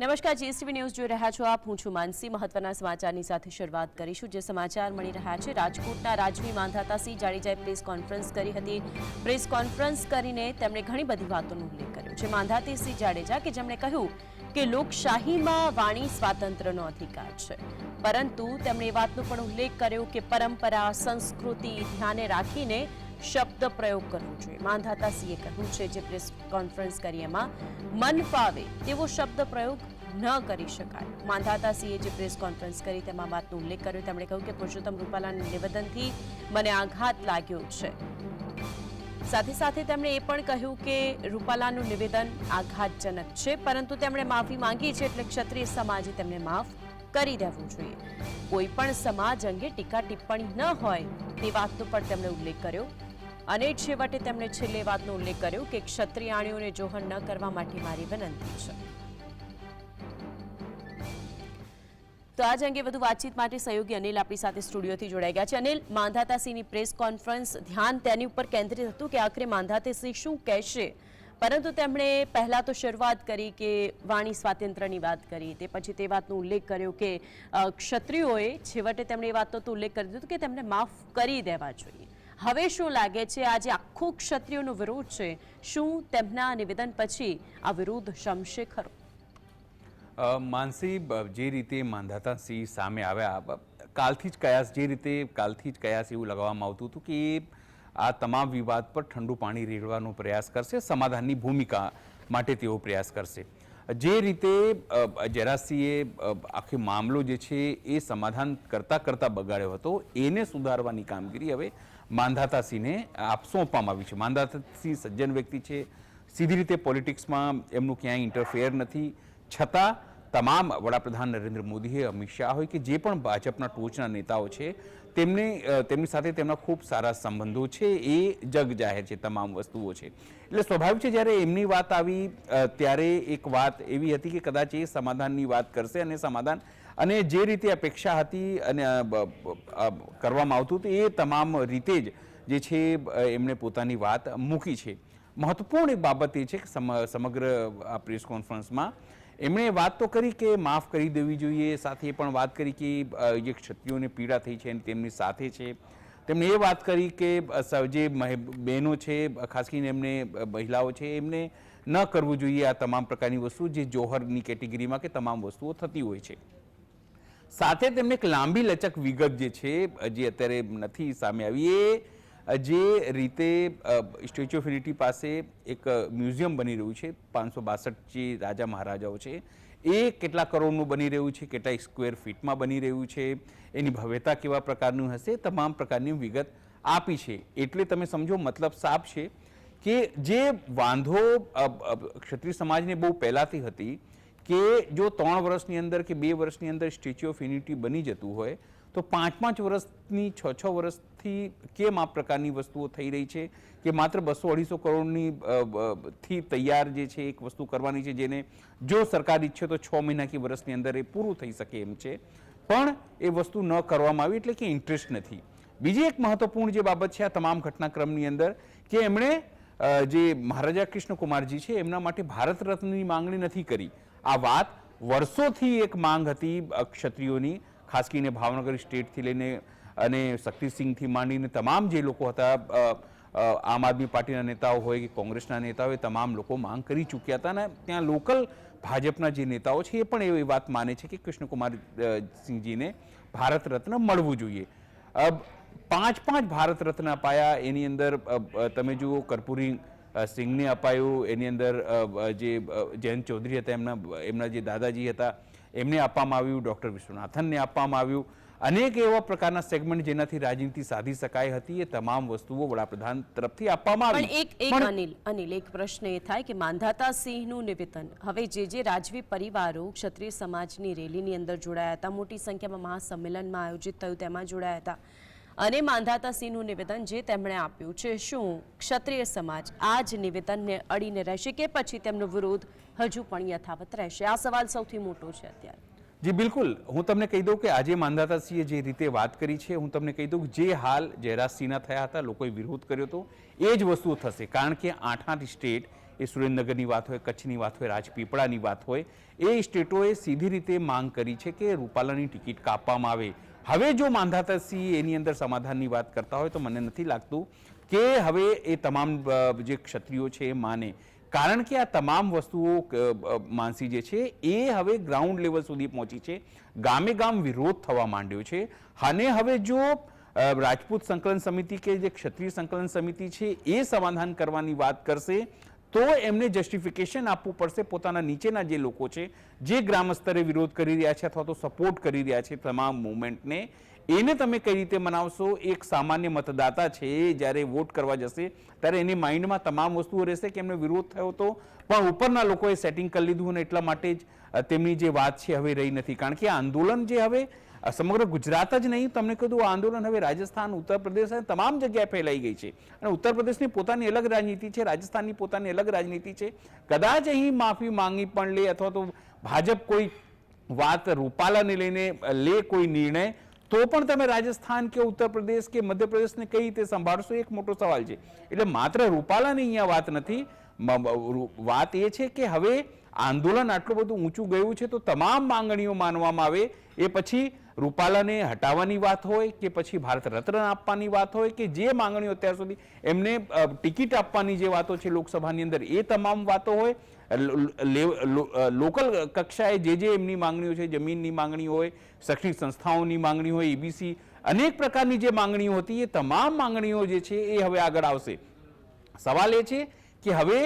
નમસ્કાર, GSTV news જોઈ રહ્યા છો આપ. હું છું માનસી. મહત્વના સમાચારની સાથે શરૂઆત કરીશું, જે સમાચાર મળી રહ્યા છે. રાજકોટના રાજવી માંધાતા સિંહ જાડેજાએ પ્રેસ કોન્ફરન્સ કરી હતી. પ્રેસ કોન્ફરન્સ કરીને તેમણે ઘણી બધી વાતોનો ઉલ્લેખ કર્યો છે. માંધાતી સિંહ જાડેજા કે જેમણે કહ્યું કે લોકશાહીમાં વાણી સ્વાતંત્ર્યનો અધિકાર છે. પરંતુ તેમણે એ વાતનો પણ ઉલ્લેખ કર્યો કે પરંપરા, સંસ્કૃતિ ધ્યાને રાખીને શબ્દ પ્રયોગ કરવો જોઈએ. માંધાતા સિંહે કહ્યું છે જે પ્રેસ કોન્ફરન્સ કરી એમાં મન ફાવે તેવો શબ્દ પ્રયોગ ન કરી શકાય. માંધાતા સિંહે જે પ્રેસ કોન્ફરન્સ કરી તેમાં વાતનો ઉલ્લેખ કર્યો. તેમણે કહ્યું કે પુરુષોત્તમ રૂપાલાના નિવેદનથી મને આઘાત લાગ્યો છે. સાથે સાથે તેમણે એ પણ કહ્યું કે રૂપાલાનું નિવેદન આઘાતજનક છે, પરંતુ તેમણે માફી માંગી છે એટલે ક્ષત્રિય સમાજે તેમને માફ કરી દેવું જોઈએ. કોઈ પણ સમાજ અંગે ટીકા ટિપ્પણી ન હોય તે વાતનો પણ તેમણે ઉલ્લેખ કર્યો. અને છેવટે તેમણે છેલ્લે વાતનો ઉલ્લેખ કર્યો કે ક્ષત્રિયાણીઓને જોહર ન કરવા માટે મારી વિનંતી છે. તો આજ અંગે વધુ વાતચીત માટે સહયોગી અનિલ આપણી સાથે સ્ટુડિયોથી જોડાઈ ગયા છે. અનિલ, માંધાતાસિંહની પ્રેસ કોન્ફરન્સ ધ્યાન તેની ઉપર કેન્દ્રિત હતું કે આખરે માંધાતાસિંહ શું કહેશે? પરંતુ તેમણે પહેલાં તો શરૂઆત કરી કે વાણી સ્વાતંત્ર્યની વાત કરી તે પછી તે વાતનો ઉલ્લેખ કર્યો કે ક્ષત્રિયોએ છેવટે તેમણે એ વાતનો તો ઉલ્લેખ કરી દીધો કે તેમને માફ કરી દેવા જોઈએ. હવે શું લાગે છે? આજે આખો ક્ષત્રિયોનો વિરોધ છે. શું તેમના નિવેદન પછી આ વિરોધ શમશે ખરો માનસી જે રીતે માંધાતા સિંહ સામે આવ્યા કાલથી જ કયાસ જે રીતે કાલથી જ કયાસ એવું લગાવવામાં આવતું હતું કે આ તમામ વિવાદ પર ઠંડુ પાણી રેડવાનો પ્રયાસ કરશે સમાધાનની ભૂમિકા માટે તેઓ પ્રયાસ કરશે. જે રીતે અ, જરાસિંહે આખો મામલો જે છે એ સમાધાન કરતા કરતા બગાડ્યો હતો એને સુધારવાની કામગીરી હવે માંધાતા સિંહને આપ સોંપવામાં આવ્યું છે? માંધાતાસિંહ સજ્જન વ્યક્તિ છે. સીધી રીતે પોલિટિક્સમાં એમનું ક્યાંય ઇન્ટરફેર નથી. છતાં તમામ વડાપ્રધાન નરેન્દ્ર મોદીએ અમિત શાહ હોય કે જે પણ ભાજપના ટોચના નેતાઓ છે, તેમને તેમની સાથે તેમના ખૂબ સારા સંબંધો છે. એ જગ જાહેર છે તમામ વસ્તુઓ છે. એટલે સ્વાભાવિક છે જ્યારે એમની વાત આવી ત્યારે એક વાત એવી હતી કે કદાચ એ સમાધાનની વાત કરશે અને સમાધાન અને જે રીતે અપેક્ષા હતી અને કરવામાં આવતું હતું, એ તમામ રીતે જ જે છે એમણે પોતાની વાત મૂકી છે. મહત્વપૂર્ણ એક બાબત એ છે કે સમ- સમગ્ર આ પ્રેસ કોન્ફરન્સમાં એમણે વાત તો કરી કે માફ કરી દેવી જોઈએ, સાથે પણ વાત કરી કે જે ક્ષત્રિયોને પીડા થઈ છે અને તેમની સાથે છે. તેમણે એ વાત કરી કે જે બહેનો છે ખાસ કરીને એમને મહિલાઓ છે, એમને ન કરવું જોઈએ આ તમામ પ્રકારની વસ્તુ જે જોહરની કેટેગરીમાં કે તમામ વસ્તુઓ થતી હોય છે. સાથે તેમને એક લાંબી લચક વિગત જે છે જે અત્યારે નથી સામે આવી, એ જે રીતે સ્ટેચ્યુ ઓફ યુનિટી પાસે એક મ્યુઝિયમ બની રહ્યું છે, પાંચસો બાસઠ જે રાજા મહારાજાઓ છે, એ કેટલા કરોડનું બની રહ્યું છે, કેટલા સ્ક્વેર ફીટમાં બની રહ્યું છે, એની ભવ્યતા કેવા પ્રકારનું હશે, તમામ પ્રકારની વિગત આપી છે. એટલે તમે સમજો, મતલબ સાફ છે કે જે વાંધો ક્ષત્રિય સમાજને બહુ પહેલાંથી હતી કે જો ત્રણ વર્ષની અંદર કે બે વર્ષની અંદર સ્ટેચ્યુ ઓફ યુનિટી બની જતું હોય, તો પાંચ પાંચ વર્ષની, છ છ વર્ષથી કેમ આ પ્રકારની વસ્તુઓ થઈ રહી છે? કે માત્ર બસો અઢીસો કરોડની થી તૈયાર જે છે એક વસ્તુ કરવાની છે જેને જો સરકાર ઈચ્છે તો છ મહિના કે વર્ષની અંદર એ પૂરું થઈ શકે એમ છે. પણ એ વસ્તુ ન કરવામાં આવી એટલે કે ઇન્ટરેસ્ટ નથી. બીજી એક મહત્વપૂર્ણ જે બાબત છે આ તમામ ઘટનાક્રમની અંદર કે એમણે જે મહારાજા કૃષ્ણકુમારજી છે એમના માટે ભારત રત્નની માંગણી નથી કરી. આ વાત વર્ષોથી એક માંગ હતી ક્ષત્રિયોની, ખાસ કરીને ભાવનગર સ્ટેટથી લઈને અને શક્તિસિંહથી માંડીને તમામ જે લોકો હતા આમ આદમી પાર્ટીના નેતાઓ હોય કે કોંગ્રેસના નેતાઓ હોય તમામ લોકો માંગ કરી ચૂક્યા હતા અને ત્યાં લોકલ ભાજપના જે નેતાઓ છે, એ પણ એવી વાત માને છે કે કૃષ્ણકુમાર સિંહજીને ભારત રત્ન મળવું જોઈએ. પાંચ પાંચ ભારત રત્ન અપાયા એની અંદર તમે જુઓ, કર્પૂરી સિંહને અપાયું. એની અંદર જે જયંત ચૌધરી હતા એમના એમના જે દાદાજી હતા એમને આપવામાં આવ્યું ડૉક્ટર વિશ્વનાથનને આપવામાં આવ્યું. અનેક એવા પ્રકારના સેગમેન્ટ જેનાથી રાજનીતિ સાધી શકાય હતી. એ તમામ વસ્તુઓ વડાપ્રધાન તરફથી આપવામાં આવી. એક એક અનિલ અનિલ એક પ્રશ્ન એ થાય કે માંધાતા સિંહનું નિવેદન. હવે જે જે રાજવી પરિવારો ક્ષત્રિય સમાજની રેલીની અંદર જોડાયા હતા મોટી સંખ્યામાં મહાસંમેલનમાં આયોજિત થયું તેમાં જોડાયા હતા. અને માંધાતા સિંહનું નિવેદન જે તેમણે આપ્યું છે, શું ક્ષત્રિય સમાજ આ જ નિવેદનને અડીને રહેશે કે પછી તેમનો વિરોધ હજુ પણ યથાવત રહેશે? આ સવાલ સૌથી મોટો છે અત્યારે. જી, બિલકુલ. હું તમને કહી દઉં કે આજે માંધાતાસિંહે જે રીતે વાત કરી છે, હું તમને કહી દઉં કે જે હાલ જયરાજસિંહના થયા હતા, લોકોએ વિરોધ કર્યો હતો, એ જ વસ્તુ થશે. કારણ કે આઠ આઠ સ્ટેટ એ સુરેન્દ્રનગરની વાત હોય, કચ્છની વાત હોય, રાજપીપળાની વાત હોય, એ સ્ટેટોએ સીધી રીતે માંગ કરી છે કે રૂપાલાની ટિકિટ કાપવામાં આવે. હવે જો માંધાતા સિંહ એની અંદર સમાધાનની વાત કરતા હોય તો મને નથી લાગતું કે હવે એ તમામ જે ક્ષત્રિયો છે એ માને. કારણ કે આ તમામ વસ્તુઓ માનસી જે છે એ હવે ગ્રાઉન્ડ લેવલ સુધી પહોંચી છે. ગામે ગામ વિરોધ થવા માંડ્યો છે. અને હવે જો રાજપૂત સંકલન સમિતિ કે જે ક્ષત્રિય સંકલન સમિતિ છે એ સમાધાન કરવાની વાત કરશે તો એમને જસ્ટિફિકેશન આપવું પડશે પોતાના નીચેના જે લોકો છે, જે ગ્રામ સ્તરે વિરોધ કરી રહ્યા છે અથવા તો સપોર્ટ કરી રહ્યા છે તમામ મુવમેન્ટને એને તમે કઈ રીતે મનાવશો? એક સામાન્ય મતદાતા છે જ્યારે વોટ કરવા જશે, ત્યારે એની માઇન્ડમાં તમામ વસ્તુઓ રહેશે કે એમને વિરોધ થયો હતો પણ ઉપરના લોકોએ સેટિંગ કરી લીધું અને એટલા માટે જ તેમની જે વાત છે હવે રહી નથી. કારણ કે આંદોલન જે હવે સમગ્ર ગુજરાત જ નહીં, તમને કીધું આંદોલન હવે રાજસ્થાન, ઉત્તર પ્રદેશ અને તમામ જગ્યાએ ફેલાઈ ગઈ છે. અને ઉત્તર પ્રદેશની પોતાની અલગ રાજનીતિ છે, રાજસ્થાનની પોતાની અલગ રાજનીતિ છે. કદાચ અહીં માફી માંગી પણ લે અથવા તો ભાજપ કોઈ વાત રૂપાલાને લઈને લે કોઈ નિર્ણય, તો પણ તમે રાજસ્થાન કે ઉત્તર પ્રદેશ કે મધ્યપ્રદેશને કઈ રીતે સંભાળશો એક મોટો સવાલ છે. એટલે માત્ર રૂપાલાની અહીંયા વાત નથી વાત એ છે કે હવે આંદોલન આટલું બધું ઊંચું ગયું છે તો તમામ માંગણીઓ માનવામાં આવે એ પછી રૂપાલાને હટાવવાની વાત હોય કે પછી ભારત રત્ન આપવાની વાત હોય કે જે માંગણીઓ અત્યાર સુધી એમને ટિકિટ આપવાની જે વાતો છે લોકસભાની અંદર એ તમામ વાતો હોય. લોકલ કક્ષાએ જે જે એમની માંગણીઓ છે, જમીનની માંગણી હોય, શૈક્ષણિક સંસ્થાઓની માંગણી હોય એબીસી અનેક પ્રકારની જે માંગણીઓ હતી, એ તમામ માંગણીઓ જે છે એ હવે આગળ આવશે. સવાલ એ છે કે હવે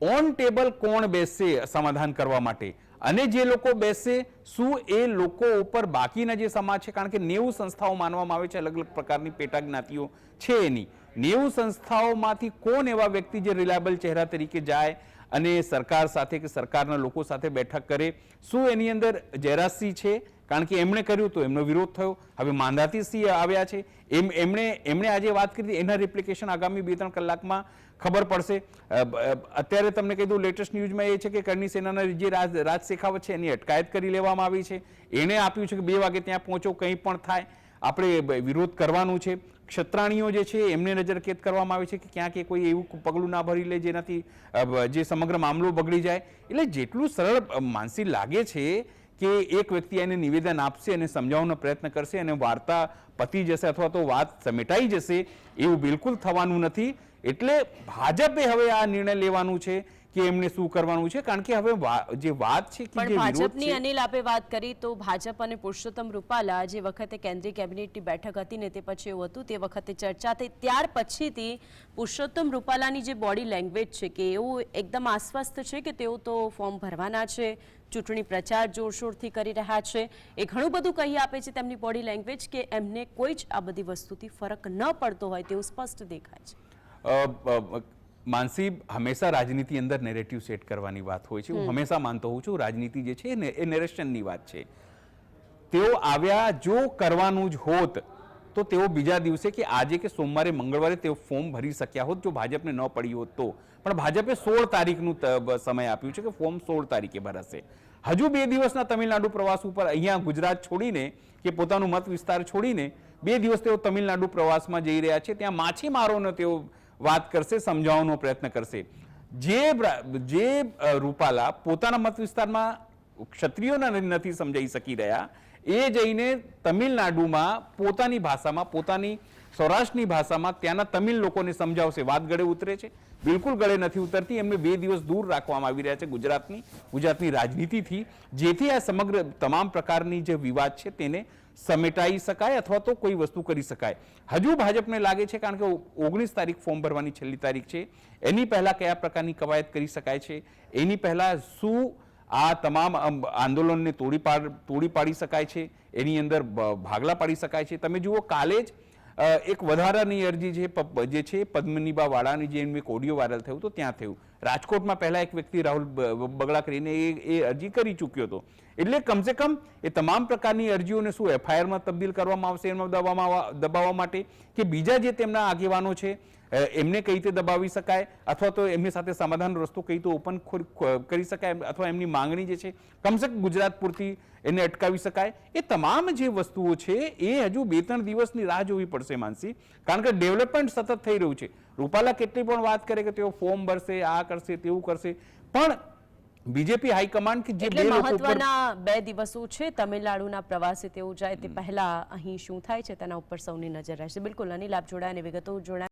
ઓન ટેબલ કોણ બેસશે સમાધાન કરવા માટે? અને જે લોકો બેસશે શું એ લોકો ઉપર બાકીના જે સમાજ છે કારણ કે નેવું સંસ્થાઓ માનવામાં આવે છે અલગ અલગ પ્રકારની પેટા જ્ઞાતિઓ છે એની. નેવું સંસ્થાઓમાંથી કોણ એવા વ્યક્તિ જે રિલાયબલ ચહેરા તરીકે જાય અને સરકાર સાથે કે સરકારના લોકો સાથે બેઠક કરે? શું એની અંદર જયરાજસિંહ છે? કારણ કે એમણે કર્યું તો એમનો વિરોધ થયો. હવે માંધાતીસિંહ આવ્યા છે. એમ એમણે એમણે આજે વાત કરી હતી, એના રિપ્લિકેશન આગામી બે ત્રણ કલાકમાં ખબર પડશે. અત્યારે તમને કીધું લેટેસ્ટ ન્યૂઝમાં એ છે કે કરણી સેનાના જે રાજ રાજ શેખાવત છે એની અટકાયત કરી લેવામાં આવી છે. એણે આપ્યું છે કે બે વાગે ત્યાં પહોંચો, કંઈ પણ થાય, આપણે વિરોધ કરવાનું છે. ક્ષત્રાણીઓ જે છે, એમને નજરકેદ કરવામાં આવે છે કે ક્યાંક એ કોઈ એવું પગલું ના ભરી લે જેનાથી જે સમગ્ર મામલો બગડી જાય. એટલે જેટલું સરળ માનસી લાગે છે કે એક વ્યક્તિ એને નિવેદન આપશે અને સમજાવવાનો પ્રયત્ન કરશે અને વાર્તા પતી જશે અથવા તો વાત સમેટાઈ જશે, એવું બિલકુલ થવાનું નથી. એટલે ભાજપે હવે આ નિર્ણય લેવાનું છે. કે એમને શું કરવાનું છે? કારણ કે હવે જે વાત છે કે ભાજપની અનિલ આપે વાત કરી તો ભાજપ અને પુરુષોત્તમ રૂપાલા જે વખતે કેન્દ્રીય કેબિનેટની બેઠક હતી ને તે પછી એવું હતું તે વખતે ચર્ચા થઈ. ત્યાર પછીથી પુરુષોત્તમ રૂપાલાની જે બોડી લેંગ્વેજ છે કે એવું એકદમ આશ્વસ્ત છે કે તેઓ તો ફોર્મ ભરવાના છે ચૂંટણી પ્રચાર જોરશોરથી કરી રહ્યા છે. એ ઘણું બધું કહી આપે છે તેમની બોડી લેંગ્વેજ કે એમને કોઈ જ આ બધી વસ્તુથી ફરક ન પડતો હોય તેવું સ્પષ્ટ દેખાય છે. માનસી હંમેશા રાજનીતિ અંદર નેરેટિવ સેટ કરવાની વાત હોય છે. હું હંમેશા માનતો હોઉં છું રાજનીતિ જે છે એ નેરેશનની વાત છે. તેઓ આવ્યા જો કરવાનું જ હોત તો તેઓ બીજા દિવસે કે આજે કે સોમવારે મંગળવારે તેઓ ફોર્મ ભરી શક્યા હોત જો ભાજપને ન પડી હોત તો. પણ ભાજપે સોળ તારીખનું સમય આપ્યું છે કે ફોર્મ સોળ તારીખે ભરાશે. હજુ બે દિવસના તમિલનાડુ પ્રવાસ ઉપર અહીંયા ગુજરાત છોડીને કે પોતાનું મત વિસ્તાર છોડીને બે દિવસ તેઓ તમિલનાડુ પ્રવાસમાં જઈ રહ્યા છે. ત્યાં માછીમારોને તેઓ વાત કરશે, સમજાવવાનો પ્રયત્ન કરશે. જે જે રૂપાલા પોતાના મત વિસ્તારમાં ક્ષત્રિયોને નથી સમજાઈ શકી રહ્યા, એ જઈને તમિલનાડુમાં પોતાની ભાષામાં પોતાની સૌરાષ્ટ્રની ભાષામાં ત્યાંના તમિલ લોકોને સમજાવશે. વાત ગળે ઉતરે છે. બિલકુલ ગળે નથી ઉતરતી. એમને બે દિવસ દૂર રાખવામાં આવી રહ્યા છે ગુજરાતની ગુજરાતની રાજનીતિથી, જેથી આ સમગ્ર તમામ પ્રકારની જે વિવાદ છે તેને સમેટાઈ શકાય અથવા તો કોઈ વસ્તુ કરી શકાય. હજુ ભાજપને લાગે છે કારણ કે ઓગણીસ તારીખ ફોર્મ ભરવાની છેલ્લી તારીખ છે. એની પહેલાં કયા પ્રકારની કવાયત કરી શકાય છે? એની પહેલાં શું આ તમામ આંદોલનને તોડી પાડ, તોડી પાડી શકાય છે? એની અંદર ભાગલા પાડી શકાય છે? તમે જુઓ, કાલે જ એક વધારાની અરજી છે જે છે પદ્મનીબા વાળાની જે એક ઓડિયો વાયરલ થયું તો ત્યાં થયું. રાજકોટમાં પહેલાં એક વ્યક્તિ રાહુલ બગડા કરીને એ એ અરજી કરી ચૂક્યો હતો. એટલે કમસે કમ એ તમામ પ્રકારની અરજીઓને શું એફઆઈઆરમાં તબદીલ કરવામાં આવશે એમાં દબાવવામાં, દબાવવા માટે? કે બીજા જે તેમના આગેવાનો છે એમને કઈ રીતે દબાવી શકાય? અથવા તો એમની સાથે સમાધાન રસ્તો કઈ રીતે ઓપન કરી શકાય? અથવા એમની માંગણી જે છે કમસે કમ ગુજરાત પૂરતી એને અટકાવી શકાય? એ તમામ જે વસ્તુઓ છે એ હજુ બે ત્રણ દિવસની રાહ જોવી પડશે માનસી. કારણ કે ડેવલપમેન્ટ સતત થઈ રહ્યું છે. રૂપાલા કેટલી પણ વાત કરે કે તેઓ ફોર્મ ભરશે આ કરશે તેવું કરશે. પણ બીજેપી હાઈકમાન્ડ કે જે મહત્વના બે દિવસો છે તમિલનાડુના પ્રવાસે તેઓ જાય તે પહેલા અહીં શું થાય છે તેના ઉપર સૌની નજર રહેશે. બિલકુલ અનિલ આપ જોડાયા અને વિગતો જોડાયા.